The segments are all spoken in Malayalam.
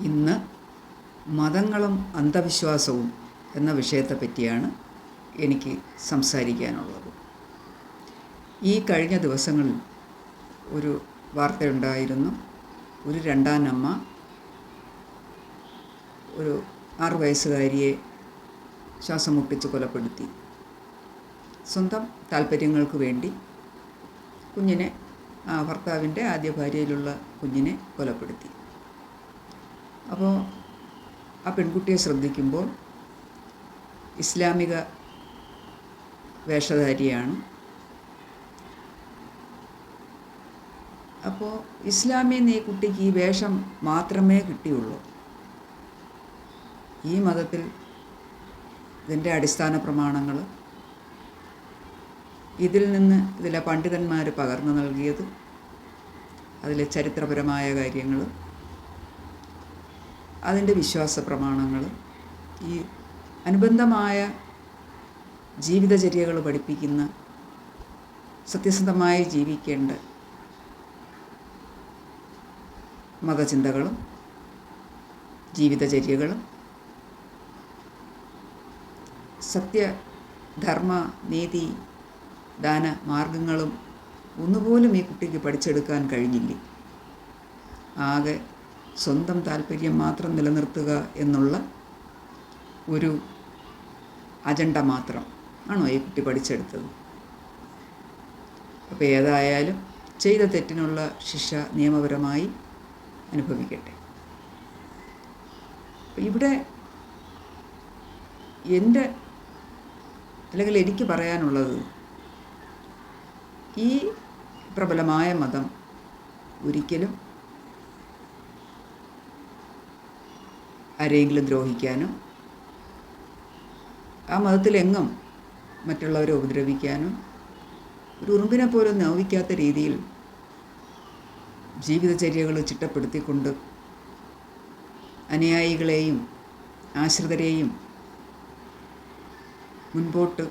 ഇന്ന് മതങ്ങളും അന്ധവിശ്വാസവും എന്ന വിഷയത്തെ പറ്റിയാണ് എനിക്ക് സംസാരിക്കാനുള്ളത്. ഈ കഴിഞ്ഞ ദിവസങ്ങളിൽ ഒരു വാർത്തയുണ്ടായിരുന്നു. ഒരു രണ്ടാനമ്മ ഒരു ആറു വയസ്സുകാരിയെ ശ്വാസം മുട്ടിച്ച് കൊലപ്പെടുത്തി. സ്വന്തം താല്പര്യങ്ങൾക്ക് വേണ്ടി കുഞ്ഞിനെ ഭർത്താവിന്റെ ആദ്യ ഭാര്യയിലുള്ള കുഞ്ഞിനെ കൊലപ്പെടുത്തി. അപ്പോൾ ആ പെൺകുട്ടിയെ ശ്രദ്ധിക്കുമ്പോൾ ഇസ്ലാമിക വേഷധാരിയാണ്. അപ്പോൾ ഇസ്ലാമിൽ നിന്ന് ഈ കുട്ടിക്ക് ഈ വേഷം മാത്രമേ കിട്ടിയുള്ളൂ. ഈ മതത്തിൽ ഇതിന്റെ അടിസ്ഥാന പ്രമാണങ്ങൾ ഇതിൽ നിന്ന് ഇതിലെ പണ്ഡിതന്മാർ പകർന്നു നൽകിയത് അതിലെ ചരിത്രപരമായ കാര്യങ്ങൾ അതിന്റെ വിശ്വാസ പ്രമാണങ്ങൾ ഈ അനുബന്ധമായ ജീവിതചര്യകൾ പഠിപ്പിക്കുന്ന സത്യസന്ധമായി ജീവിക്കേണ്ട മതചിന്തകളും ജീവിതചര്യകളും സത്യധർമ്മ നീതി ദാന മാർഗങ്ങളും ഒന്നുപോലും ഈ കുട്ടിക്ക് പഠിച്ചെടുക്കാൻ കഴിഞ്ഞില്ലേ? ആകെ സ്വന്തം താല്പര്യം മാത്രം നിലനിർത്തുക എന്നുള്ള ഒരു അജണ്ട മാത്രം ആണോ ഈ കുട്ടി പഠിച്ചെടുത്തത്? അപ്പോൾ ഏതായാലും ചെയ്ത തെറ്റിനുള്ള ശിക്ഷ നിയമപരമായി അനുഭവിക്കട്ടെ. ഇവിടെ എന്റെ അല്ലെങ്കിൽ എനിക്ക് പറയാനുള്ളത് ഈ പ്രബലമായ മതം ഒരിക്കലും ആരെയെങ്കിലും ദ്രോഹിക്കാനോ ആ മതത്തിലെങ്ങും മറ്റുള്ളവരെ ഉപദ്രവിക്കാനോ ഒരു ഉറുമ്പിനെ പോലും നോവിക്കാത്ത രീതിയിൽ ജീവിതചര്യകൾ ചിട്ടപ്പെടുത്തിക്കൊണ്ട് അനുയായികളെയും ആശ്രിതരെയും മുൻപോട്ട്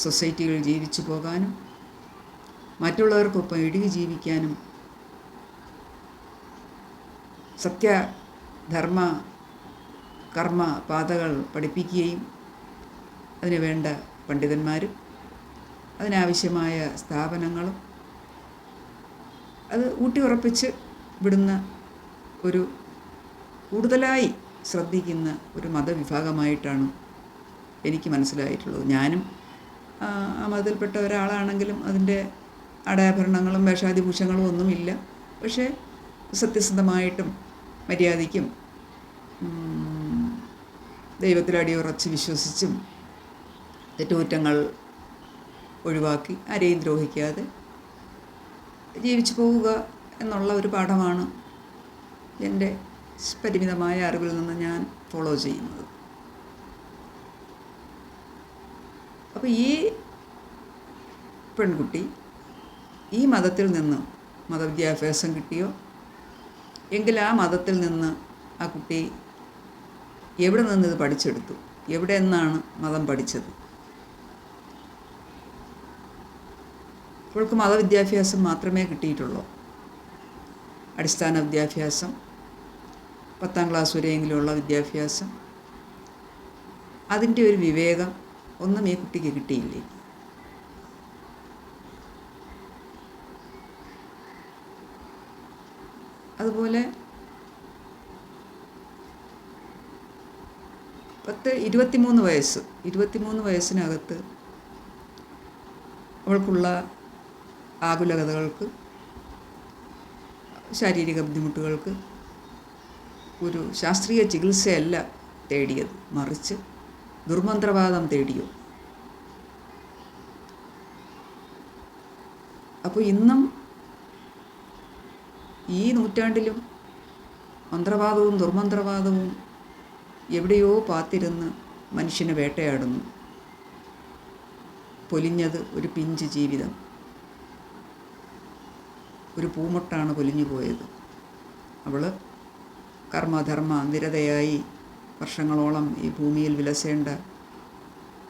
സൊസൈറ്റികൾ ജീവിച്ചു പോകാനും മറ്റുള്ളവർക്കൊപ്പം ഇടുകി ജീവിക്കാനും സത്യധർമ്മ കർമ്മ പാതകൾ പഠിപ്പിക്കുകയും അതിന് വേണ്ട പണ്ഡിതന്മാരും അതിനാവശ്യമായ സ്ഥാപനങ്ങളും അത് ഊട്ടിയുറപ്പിച്ച് വിടുന്ന ഒരു കൂടുതലായി ശ്രദ്ധിക്കുന്ന ഒരു മതവിഭാഗമായിട്ടാണ് എനിക്ക് മനസ്സിലായിട്ടുള്ളത്. ഞാനും ആ മതത്തിൽപ്പെട്ട ഒരാളാണെങ്കിലും അതിന്റെ അടയാഭരണങ്ങളും വേഷാതിഭൂഷങ്ങളും ഒന്നുമില്ല. പക്ഷേ സത്യസന്ധമായിട്ടും മര്യാദയ്ക്കും ദൈവത്തിൽ അടിയുറച്ച് വിശ്വസിച്ചും തെറ്റുകുറ്റങ്ങൾ ഒഴിവാക്കി ആരെയും ദ്രോഹിക്കാതെ ജീവിച്ചു പോവുക എന്നുള്ള ഒരു പാഠമാണ് എന്റെ പരിമിതമായ അറിവിൽ നിന്ന് ഞാൻ ഫോളോ ചെയ്യുന്നത്. അപ്പോൾ ഈ പെൺകുട്ടി ഈ മതത്തിൽ നിന്ന് മതവിദ്യാഭ്യാസം കിട്ടിയോ? എങ്കിൽ ആ മതത്തിൽ നിന്ന് ആ കുട്ടി എവിടെ നിന്ന് ഇത് പഠിച്ചെടുത്തു? എവിടെ നിന്നാണ് മതം പഠിച്ചത്? ഇപ്പോൾക്ക് മതവിദ്യാഭ്യാസം മാത്രമേ കിട്ടിയിട്ടുള്ളൂ. അടിസ്ഥാന വിദ്യാഭ്യാസം പത്താം ക്ലാസ് വരെയെങ്കിലുമുള്ള വിദ്യാഭ്യാസം. അതിന്റെ ഒരു വിവേകം ഒന്നും ഈ കുട്ടിക്ക് കിട്ടിയില്ലേ? അതുപോലെ പത്ത് ഇരുപത്തിമൂന്ന് വയസ്സ് ഇരുപത്തിമൂന്ന് വയസ്സിനകത്ത് അവൾക്കുള്ള ആകുലകതകൾക്ക് ശാരീരിക ബുദ്ധിമുട്ടുകൾക്ക് ഒരു ശാസ്ത്രീയ ചികിത്സയല്ല തേടിയത്. മറിച്ച് ദുർമന്ത്രവാദം തേടിയോ. അപ്പോൾ ഇന്നും ഈ നൂറ്റാണ്ടിലും മന്ത്രവാദവും ദുർമന്ത്രവാദവും എവിടെയോ പാത്തിരുന്ന് മനുഷ്യനെ വേട്ടയാടുന്നു. പൊലിഞ്ഞത് ഒരു പിഞ്ച് ജീവിതം. ഒരു പൂമൊട്ടാണ് പൊലിഞ്ഞു പോയത്. അവൾ കർമ്മധർമ്മ നിരതയായി വർഷങ്ങളോളം ഈ ഭൂമിയിൽ വിലസേണ്ട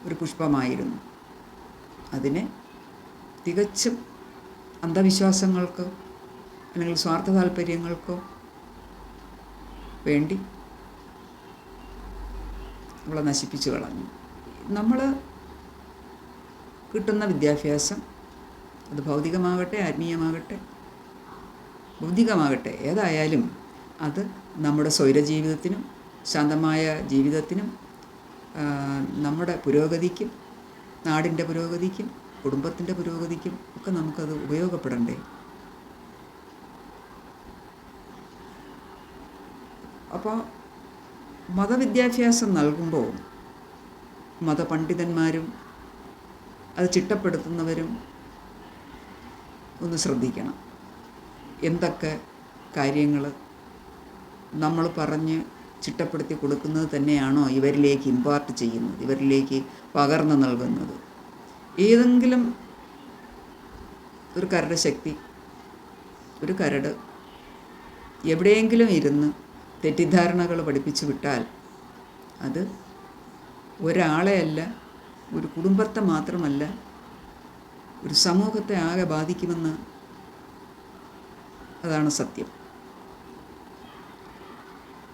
ഒരു പുഷ്പമായിരുന്നു. അതിനെ തികച്ചും അന്ധവിശ്വാസങ്ങൾക്ക് അല്ലെങ്കിൽ സ്വാർത്ഥ താല്പര്യങ്ങൾക്കോ വേണ്ടി അവളെ നശിപ്പിച്ചു കളഞ്ഞു. നമ്മൾ കിട്ടുന്ന വിദ്യാഭ്യാസം അത് ഭൗതികമാകട്ടെ ആത്മീയമാകട്ടെ ബൗദ്ധികമാകട്ടെ ഏതായാലും അത് നമ്മുടെ സ്വൈരജീവിതത്തിനും ശാന്തമായ ജീവിതത്തിനും നമ്മുടെ പുരോഗതിക്കും നാടിന്റെ പുരോഗതിക്കും കുടുംബത്തിന്റെ പുരോഗതിക്കും ഒക്കെ നമുക്കത് ഉപയോഗപ്പെടണ്ടേ? അപ്പോൾ മതവിദ്യാഭ്യാസം നൽകുമ്പോൾ മതപണ്ഡിതന്മാരും അത് ചിട്ടപ്പെടുത്തുന്നവരും ഒന്ന് ശ്രദ്ധിക്കണം. എന്തൊക്കെ കാര്യങ്ങൾ നമ്മൾ പറഞ്ഞ് ചിട്ടപ്പെടുത്തി കൊടുക്കുന്നത് തന്നെയാണോ ഇവരിലേക്ക് ഇമ്പാർട്ട് ചെയ്യുന്നത് ഇവരിലേക്ക് പകർന്നു നൽകുന്നത്? ഏതെങ്കിലും ഒരു കരട് ശക്തി ഒരു കരട് എവിടെയെങ്കിലും ഇരുന്ന് തെറ്റിദ്ധാരണകൾ പഠിപ്പിച്ചു വിട്ടാൽ അത് ഒരാളെയല്ല ഒരു കുടുംബത്തെ മാത്രമല്ല ഒരു സമൂഹത്തെ ആകെ ബാധിക്കുമെന്ന് അതാണ് സത്യം.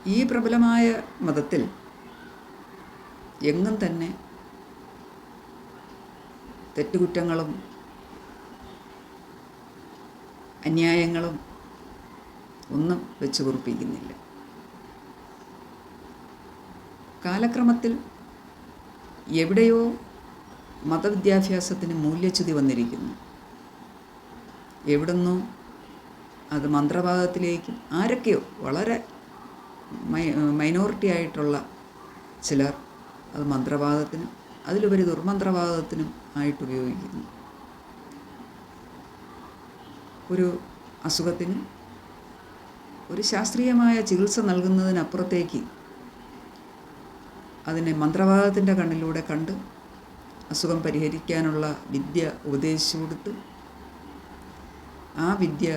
ഈ പ്രബലമായ മതത്തിൽ എങ്ങും തന്നെ തെറ്റുകുറ്റങ്ങളും അന്യായങ്ങളും ഒന്നും വെച്ച് കുറിപ്പിക്കുന്നില്ല കാലക്രമത്തിൽ എവിടെയോ മതവിദ്യാഭ്യാസത്തിന് മൂല്യച്യുതി വന്നിരിക്കുന്നു. എവിടുന്നോ അത് മന്ത്രവാദത്തിലേക്കും ആരൊക്കെയോ വളരെ മൈനോറിറ്റി ആയിട്ടുള്ള ചിലർ അത് മന്ത്രവാദത്തിനും അതിലുപരി ദുർമന്ത്രവാദത്തിനും ആയിട്ട് ഉപയോഗിക്കുന്നു ഒരു അസുഖത്തിന് ഒരു ശാസ്ത്രീയമായ ചികിത്സ നൽകുന്നതിനപ്പുറത്തേക്ക് അതിനെ മന്ത്രവാദത്തിന്റെ കണ്ണിലൂടെ കണ്ട് അസുഖം പരിഹരിക്കാനുള്ള വിദ്യ ഉപദേശിച്ചു കൊടുത്ത് ആ വിദ്യ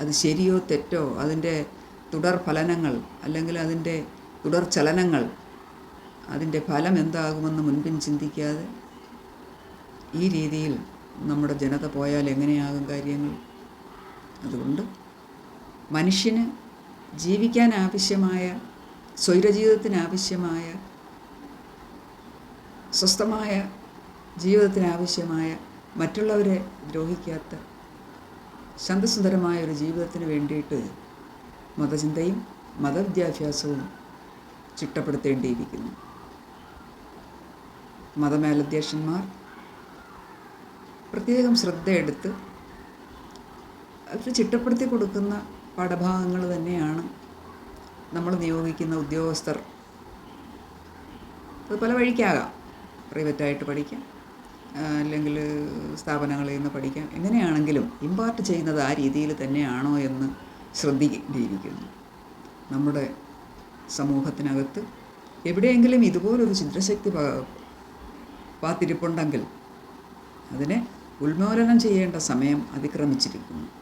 അത് ശരിയോ തെറ്റോ അതിന്റെ തുടർ ഫലനങ്ങൾ അല്ലെങ്കിൽ അതിന്റെ തുടർ ചലനങ്ങൾ അതിന്റെ ഫലം എന്താകുമെന്ന് മുൻപിൻ ചിന്തിക്കാതെ ഈ രീതിയിൽ നമ്മുടെ ജനത പോയാൽ എങ്ങനെയാകും കാര്യങ്ങൾ? അതുകൊണ്ട് മനുഷ്യന് ജീവിക്കാൻ ആവശ്യമായ സ്വൈരജീവിതത്തിന് ആവശ്യമായ സ്വസ്ഥമായ ജീവിതത്തിനാവശ്യമായ മറ്റുള്ളവരെ ദ്രോഹിക്കാത്ത ശാന്തസുന്ദരമായ ഒരു ജീവിതത്തിന് വേണ്ടിയിട്ട് മതചിന്തയും മതവിദ്യാഭ്യാസവും ചിട്ടപ്പെടുത്തേണ്ടിയിരിക്കുന്നു. മതമേലധ്യക്ഷന്മാർ പ്രത്യേകം ശ്രദ്ധയെടുത്ത് അത് ചിട്ടപ്പെടുത്തി കൊടുക്കുന്ന പാഠഭാഗങ്ങൾ തന്നെയാണ് നമ്മൾ നിയോഗിക്കുന്ന ഉദ്യോഗസ്ഥർ. അത് പല വഴിക്കാകാം. പ്രൈവറ്റായിട്ട് പഠിക്കാം. അല്ലെങ്കിൽ സ്ഥാപനങ്ങളിൽ നിന്ന് പഠിക്കാം. എങ്ങനെയാണെങ്കിലും ഇമ്പാർട്ട് ചെയ്യുന്നത് ആ രീതിയിൽ തന്നെയാണോ എന്ന് ശ്രദ്ധിക്കേണ്ടിയിരിക്കുന്നു. നമ്മുടെ സമൂഹത്തിനകത്ത് എവിടെയെങ്കിലും ഇതുപോലൊരു ചിത്രശക്തി പാത്തിരിപ്പുണ്ടെങ്കിൽ അതിനെ ഉന്മൂലനം ചെയ്യേണ്ട സമയം അതിക്രമിച്ചിരിക്കുന്നു.